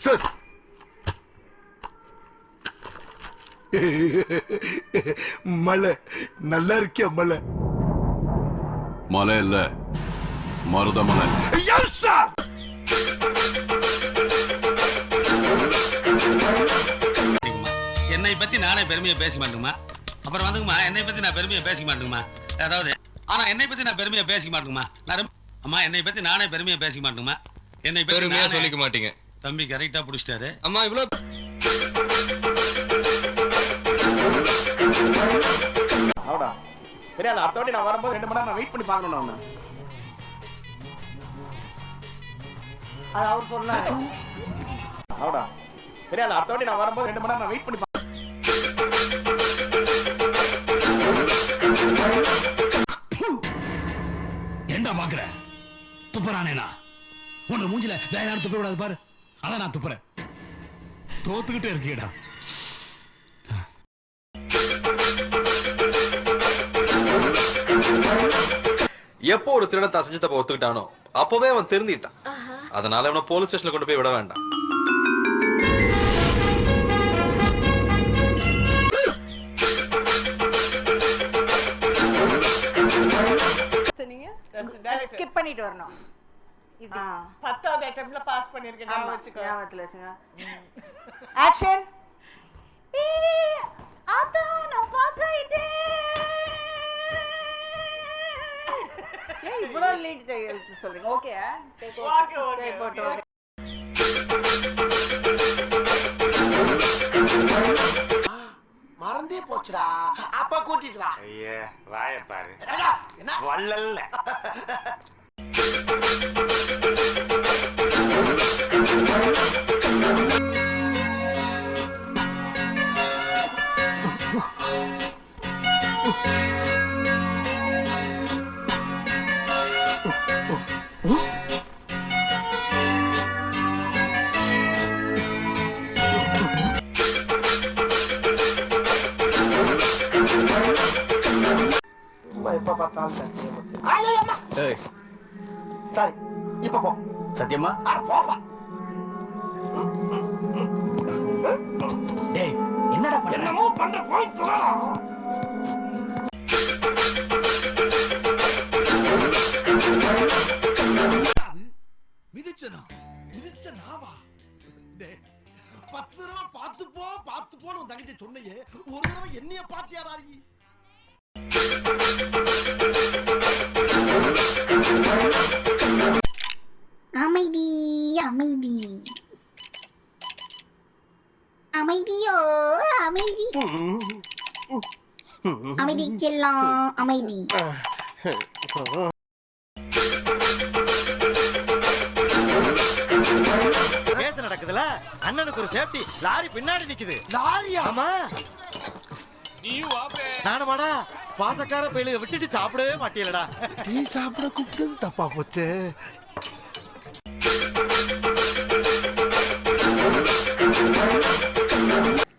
Sir. மலை நல்லா இருக்கியா மலை மலை இல்ல மருதமலை சார். என்னை பத்தி நானே பெருமையை பேச மாட்டேங்கம்மா அப்புறம் வந்துங்கம்மா என்னை பத்தி நான் பெருமையை பேசிக்க மாட்டேங்கம்மா அதாவது ஆனா என்னை பத்தி நான் பெருமையை பேசிக்க மாட்டேங்கம்மா நான் ரொம்ப- அம்மா என்னை பத்தி நானே பெருமையை பேசிக்க மாட்டேங்கம்மா என்னை பத்தி பெருமையா நானே- சொல்லிக்க மாட்டீங்க. தம்பி கரெக்டா புடிச்சிட்டாரு. அம்மா இவ்வளவு அவடா பெரிய அடுத்த வாட்டி நான் வரும்போது ரெண்டு மணி நேரம் நான் வெயிட் பண்ணி பார்க்கணும் அவனை. அது அவர் சொன்னாரு. அவடா பெரிய ஆள் அடுத்த வாட்டி நான் வரும்போது ரெண்டு மணி நேரம் நான் வெயிட் பண்ணி ஏண்டா பாக்குற? துப்புறானேனா? உன்னை மூஞ்சில வேற யாரும் துப்ப கூடாது பாரு. அதான் நான் துப்புறேன். தோத்துக்கிட்டே இருக்கீடா எப்போ ஒரு திருடன் தான் செஞ்சு தப்ப ஒத்துக்கிட்டானோ அப்பவே அவன் திருந்திட்டான். அதனால அவனை போலீஸ் ஸ்டேஷன்ல கொண்டு போய் விட வேண்டாம். ஸ்கிப் பண்ணிட்டு வரணும். பத்தாவது அட்டம்ப்ட்ல பாஸ் பண்ணிருக்கேன் ஞாபகம் வச்சுக்கோ. ஞாபகத்துல வச்சுங்க ஆக்ஷன் அதான் நான் பாஸ் ஆயிட்டேன். ஏன் இவ்வளோ லீட் எழுத்து சொல்றீங்க? ஓகே போட்டு okay. ஓகே. மறந்தே போச்சுடா. அப்பா கூட்டிட்டு வா. ஐயே வாய பாரு. என்ன? வள்ளல்ல எப்ப பார்த்தாலும் சத்தியம் மட்டும். ஐயோ, அம்மா. சரி இப்ப போ. சத்தியமா? போப்பா. டேய் என்னடா பண்ண என்னமோ பண்ற போய் சொல்லலாம் மிதிச்சனா? மிதிச்ச நாவா? டேய், பத்து தடவை பார்த்து போ பார்த்து போன்னு தங்கச்சி சொன்னையே ஒரு தடவை என்னைய பாத்தியாடா நீ? அமைதியோ? அமைதி. அமைதிக்கெல்லாம் அமைதி. கேஸ் நடக்குதுல? அண்ணனுக்கு ஒரு சேஃப்டி லாரி பின்னாடி நிக்குது. லாரியா? ஆமா. நானுமாடா பாசக்கார பயிலுக விட்டுட்டு சாப்பிடவே மாட்டீங்களடா டீ சாப்பிட கூப்பிட்டது தப்பா போச்சு.